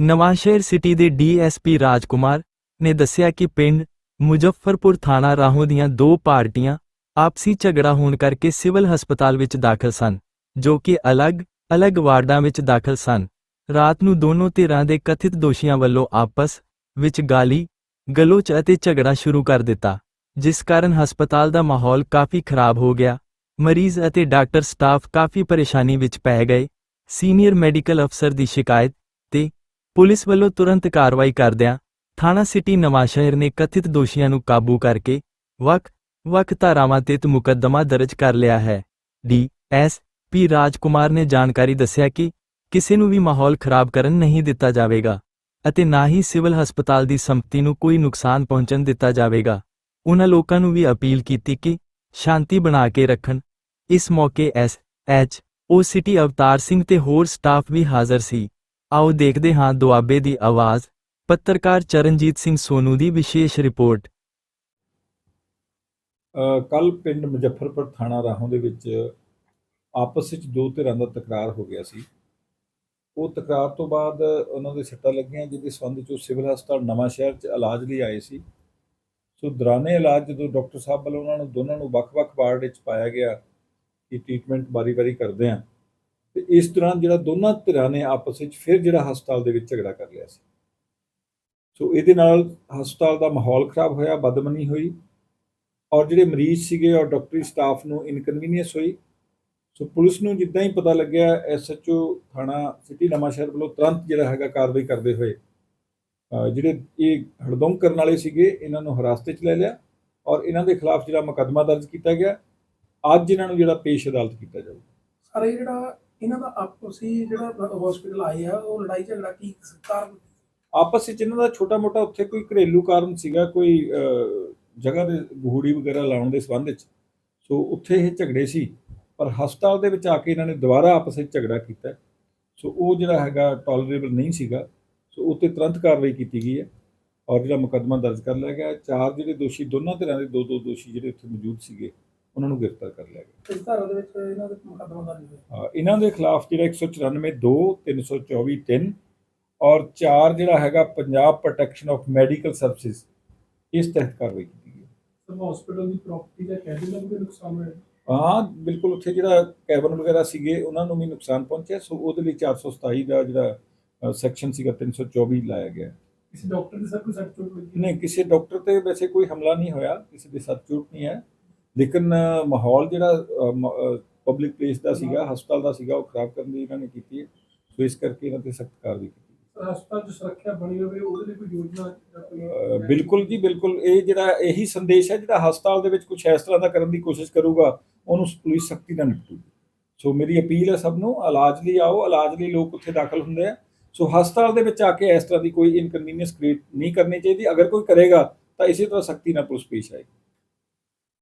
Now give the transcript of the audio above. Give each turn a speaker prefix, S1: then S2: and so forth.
S1: Nawanshahr city ਦੇ DSP Rajkumar ਨੇ ਦੱਸਿਆ ਕਿ ਪਿੰਡ ਮੁਜ਼ੱਫਰਪੁਰ ਥਾਣਾ ਰਾਹੋਂ ਦੀਆਂ ਦੋ ਪਾਰਟੀਆਂ ਆਪਸੀ ਝਗੜਾ ਹੋਣ ਕਰਕੇ ਸਿਵਲ ਹਸਪਤਾਲ ਵਿੱਚ ਦਾਖਲ ਸਨ, ਜੋ ਕਿ ਅਲੱਗ-ਅਲੱਗ ਵਾਰਡਾਂ ਵਿੱਚ ਦਾਖਲ ਸਨ। ਰਾਤ ਨੂੰ ਦੋਨੋਂ ਧਿਰਾਂ ਦੇ ਕਥਿਤ ਦੋਸ਼ੀਆਂ ਵੱਲੋਂ ਆਪਸ ਵਿੱਚ ਗਾਲੀ, ਗਲੋਚ ਅਤੇ ਝਗੜਾ ਸ਼ੁਰੂ ਕਰ ਦਿੱਤਾ, ਜਿਸ ਕਾਰਨ ਹਸਪਤਾਲ ਦਾ ਮਾਹੌਲ ਕਾਫੀ ਖਰਾਬ ਹੋ ਗਿਆ। ਮਰੀਜ਼ ਅਤੇ ਡਾਕਟਰ ਸਟਾਫ ਕਾਫੀ ਪਰੇਸ਼ਾਨੀ ਵਿੱਚ ਪੈ ਗਏ। ਸੀਨੀਅਰ ਮੈਡੀਕਲ ਅਫਸਰ ਦੀ ਸ਼ਿਕਾਇਤ ਤੇ ਪੁਲਿਸ ਵੱਲੋਂ ਤੁਰੰਤ ਕਾਰਵਾਈ ਕਰਦਿਆਂ ਥਾਣਾ ਸਿਟੀ ਨਵਾਂਸ਼ਹਿਰ ਨੇ ਕਥਿਤ ਦੋਸ਼ੀਆਂ ਨੂੰ ਕਾਬੂ ਕਰਕੇ ਵੱਖ ਵੱਖ ਧਾਰਾਵਾਂ ਤਹਿਤ ਮੁਕੱਦਮਾ ਦਰਜ ਕਰ ਲਿਆ ਹੈ। ਡੀ. ਐਸ. ਪੀ. ਰਾਜਕੁਮਾਰ ਨੇ ਜਾਣਕਾਰੀ ਦੱਸਿਆ ਕਿ ਕਿਸੇ ਨੂੰ ਵੀ ਮਾਹੌਲ ਖਰਾਬ ਕਰਨ ਨਹੀਂ ਦਿੱਤਾ ਜਾਵੇਗਾ ਅਤੇ ਨਾ ਹੀ ਸਿਵਲ ਹਸਪਤਾਲ ਦੀ ਸੰਪਤੀ ਨੂੰ ਕੋਈ ਨੁਕਸਾਨ ਪਹੁੰਚਣ ਦਿੱਤਾ ਜਾਵੇਗਾ। ਉਹਨਾਂ ਲੋਕਾਂ ਨੂੰ ਵੀ ਅਪੀਲ ਕੀਤੀ ਕਿ ਸ਼ਾਂਤੀ ਬਣਾ ਕੇ ਰੱਖਣ। ਇਸ ਮੌਕੇ S. H. O. City Avtar Singh ਤੇ ਹੋਰ ਸਟਾਫ ਵੀ ਹਾਜ਼ਰ ਸੀ। ਆਓ ਦੇਖਦੇ ਹਾਂ ਦੁਆਬੇ ਦੀ ਆਵਾਜ਼। ਪੱਤਰਕਾਰ ਚਰਨਜੀਤ ਸਿੰਘ ਸੋਨੂ ਦੀ ਵਿਸ਼ੇਸ਼ ਰਿਪੋਰਟ।
S2: ਕੱਲ ਪਿੰਡ ਮੁਜ਼ੱਫਰਪੁਰ ਥਾਣਾ ਰਾਹੋਂ ਦੇ ਵਿੱਚ ਆਪਸ ਵਿੱਚ ਦੋ ਧਿਰਾਂ ਦਾ ਤਕਰਾਰ ਹੋ ਗਿਆ ਸੀ। ਉਹ ਤਕਰਾਰ ਤੋਂ ਬਾਅਦ ਉਹਨਾਂ ਦੇ ਸੱਟਾਂ ਲੱਗੀਆਂ, ਜਿਹਦੇ ਸੰਬੰਧ 'ਚ ਉਹ ਸਿਵਲ ਹਸਪਤਾਲ ਨਵਾਂ ਸ਼ਹਿਰ 'ਚ ਇਲਾਜ ਲਈ ਆਏ ਸੀ। ਸੋ ਦੌਰਾਨੇ ਇਲਾਜ ਜਦੋਂ ਡਾਕਟਰ ਸਾਹਿਬ ਵੱਲੋਂ ਉਹਨਾਂ ਨੂੰ ਦੋਨਾਂ ਨੂੰ ਵੱਖ-ਵੱਖ ਵਾਰਡ ਵਿੱਚ ਪਾਇਆ ਗਿਆ ਕਿ ਟ੍ਰੀਟਮੈਂਟ ਵਾਰੀ-ਵਾਰੀ ਕਰਦੇ ਆ ਤੇ ਇਸ ਦੌਰਾਨ ਜਿਹੜਾ ਦੋਨਾਂ ਧਿਰਾਂ ਨੇ ਆਪਸ ਵਿੱਚ ਫਿਰ ਜਿਹੜਾ ਹਸਪਤਾਲ ਦੇ ਵਿੱਚ ਝਗੜਾ ਕਰ ਲਿਆ ਸੀ। ਸੋ ਇਹਦੇ ਨਾਲ ਹਸਪਤਾਲ ਦਾ ਮਾਹੌਲ ਖਰਾਬ ਹੋਇਆ ਬਦਮਨੀ ਹੋਈ ਔਰ ਜਿਹੜੇ ਮਰੀਜ਼ ਸੀਗੇ ਔਰ ਡਾਕਟਰੀ ਸਟਾਫ ਨੂੰ ਇਨਕਨਵੀਨੀਅੰਸ ਹੋਈ। ਸੋ ਪੁਲਿਸ ਨੂੰ ਜਿੱਦਾਂ ਹੀ ਪਤਾ ਲੱਗਿਆ ਐਸਐਚਓ ਥਾਣਾ ਸਿਟੀ ਨਵਾਂਸ਼ਹਿਰ ਵੱਲੋਂ ਤੁਰੰਤ ਜਿਹੜਾ ਹੈਗਾ ਕਾਰਵਾਈ ਕਰਦੇ ਹੋਏ ਜਿਹੜੇ ਇਹ ਹੜਦੰਗ ਕਰਨ ਵਾਲੇ ਸੀਗੇ, ਇਹਨਾਂ ਨੂੰ ਹਿਰਾਸਤ 'ਚ ਲੈ ਲਿਆ ਔਰ ਇਹਨਾਂ ਦੇ ਖਿਲਾਫ ਜਿਹੜਾ ਮੁਕੱਦਮਾ ਦਰਜ ਕੀਤਾ ਗਿਆ। ਅੱਜ ਇਹਨਾਂ ਨੂੰ ਜਿਹੜਾ ਪੇਸ਼ ਅਦਾਲਤ ਕੀਤਾ ਜਾਊਗਾ।
S3: ਸਰ ਇਹ ਜਿਹੜਾ ਇਹਨਾਂ ਦਾ ਆਪਸੀ ਜਿਹੜਾ ਹਸਪੀਟਲ ਆਏ ਆ ਉਹ ਲੜਾਈ ਝਗੜਾ ਕੀ ਕਾਰਨ?
S2: ਆਪਸ ਵਿੱਚ ਇਹਨਾਂ ਦਾ ਛੋਟਾ-ਮੋਟਾ ਉੱਥੇ ਕੋਈ ਘਰੇਲੂ ਕਾਰਨ ਸੀਗਾ ਕੋਈ ਅਹ, ਜਗ੍ਹਾ ਦੇ ਗੂੜੀ ਵਗੈਰਾ ਲਾਉਣ ਦੇ ਸੰਬੰਧ ਵਿੱਚ। ਸੋ ਉੱਥੇ ਇਹ ਝਗੜੇ ਸੀ ਪਰ ਹਸਪਤਾਲ ਦੇ ਵਿੱਚ ਆ ਕੇ ਇਹਨਾਂ ਨੇ ਦੁਬਾਰਾ ਆਪਸ ਵਿੱਚ ਝਗੜਾ ਕੀਤਾ। ਸੋ ਉਹ ਜਿਹੜਾ ਹੈਗਾ ਟੋਲਰੇਬਲ ਨਹੀਂ ਸੀਗਾ ਸੋ ਉੱਤੇ ਤੁਰੰਤ ਕਾਰਵਾਈ ਕੀਤੀ ਗਈ ਹੈ ਔਰ ਜਿਹੜਾ ਮੁਕੱਦਮਾ ਦਰਜ ਕਰ ਲਿਆ ਗਿਆ। ਚਾਰ ਜਿਹੜੇ ਦੋਸ਼ੀ ਦੋਨਾਂ ਧਿਰਾਂ ਦੇ ਦੋ ਦੋ ਦੋਸ਼ੀ ਜਿਹੜੇ ਉੱਥੇ ਮੌਜੂਦ ਸੀਗੇ ਉਹਨਾਂ ਨੂੰ ਗ੍ਰਿਫਤਾਰ ਕਰ ਲਿਆ ਗਿਆ।
S3: ਇਸ ਧਾਰਾ ਦੇ ਵਿੱਚ ਇਹਨਾਂ ਦੇ ਮੁਕੱਦਮਾ ਦਰਜ ਹੋਇਆ
S2: ਇਹਨਾਂ ਦੇ ਖਿਲਾਫ ਜਿਹੜਾ 194 2 324 3 ਔਰ 4 ਜਿਹੜਾ ਹੈਗਾ Punjab protection of medical services ਇਸ ਤਹਿਤ ਕਾਰਵਾਈ ਕੀਤੀ ਗਈ ਹੈ।
S3: ਸਰ ਹਸਪੀਟਲ ਦੀ ਪ੍ਰਾਪਰਟੀ ਦਾ ਕੈਬਿਨ ਦਾ ਵੀ ਨੁਕਸਾਨ ਹੋਇਆ?
S2: ਹਾਂ ਬਿਲਕੁਲ ਉੱਥੇ ਜਿਹੜਾ ਕੈਬਨ ਵਗੈਰਾ ਸੀਗੇ ਉਹਨਾਂ ਨੂੰ ਵੀ ਨੁਕਸਾਨ ਪਹੁੰਚਿਆ। ਸੋ ਉਹਦੇ ਲਈ 427 ਦਾ ਜਿਹੜਾ ਸੈਕਸ਼ਨ ਸੀਗਾ 324 ਲਾਇਆ ਗਿਆ।
S3: ਕਿਸੇ ਡਾਕਟਰ ਦੇ ਸਰ ਕੋਈ ਸੱਟ ਚੋਟ ਲੱਗੀ?
S2: ਨਹੀਂ ਕਿਸੇ ਡਾਕਟਰ ਤੇ ਵੈਸੇ ਕੋਈ ਹਮਲਾ ਨਹੀਂ ਹੋਇਆ ਕਿਸੇ ਦੇ ਸੱਟ ਚੋਟ ਨਹੀਂ ਹੈ। ਲੇਕਿਨ ਮਾਹੌਲ ਜਿਹੜਾ ਪਬਲਿਕ ਪਲੇਸ ਦਾ ਸੀਗਾ ਹਸਪਤਾਲ ਦਾ ਸੀਗਾ ਉਹ ਖਰਾਬ ਕਰਨ ਦੀ ਇਹਨਾਂ ਨੇ ਕੀਤੀ ਹੈ। ਸੋ ਇਸ ਕਰਕੇ ਇਹਨਾਂ ਤੇ ਸਖਤ ਕਾਰਵਾਈ ਕੀਤੀ
S3: ਹਸਪਤਾਲ ਦੀ ਸੁਰੱਖਿਆ ਬਣੀ ਹੋਵੇ ਉਹਦੇ ਲਈ ਕੋਈ ਯੋਜਨਾ
S2: ਬਿਲਕੁਲ ਜੀ ਬਿਲਕੁਲ। ਇਹ ਜਿਹੜਾ ਇਹੀ ਸੰਦੇਸ਼ ਹੈ ਜਿਹੜਾ ਹਸਪਤਾਲ ਦੇ ਵਿੱਚ ਕੁਝ ਇਸ ਤਰ੍ਹਾਂ ਦਾ ਕਰਨ ਦੀ ਕੋਸ਼ਿਸ਼ ਕਰੂਗਾ ਉਹਨੂੰ ਪੁਲਿਸ ਸਖਤੀ ਨਾਲ ਨਿਪਟੂਗੀ। ਸੋ ਮੇਰੀ ਅਪੀਲ ਹੈ ਸਭ ਨੂੰ ਇਲਾਜ ਲਈ ਆਓ ਇਲਾਜ ਲਈ ਲੋਕ ਉੱਥੇ ਦਾਖਲ ਹੁੰਦੇ ਆ। ਸੋ ਹਸਪਤਾਲ ਦੇ ਵਿੱਚ ਆ ਕੇ ਇਸ ਤਰ੍ਹਾਂ ਦੀ ਕੋਈ ਇਨਕਨਵੀਨੀਅੰਸ ਕ੍ਰੀਏਟ ਨਹੀਂ ਕਰਨੀ ਚਾਹੀਦੀ। ਅਗਰ ਕੋਈ ਕਰੇਗਾ ਤਾਂ ਇਸੇ ਤਰ੍ਹਾਂ ਸਖਤੀ ਨਾਲ ਪੁਲਿਸ ਪੇਸ਼ ਆਏਗੀ।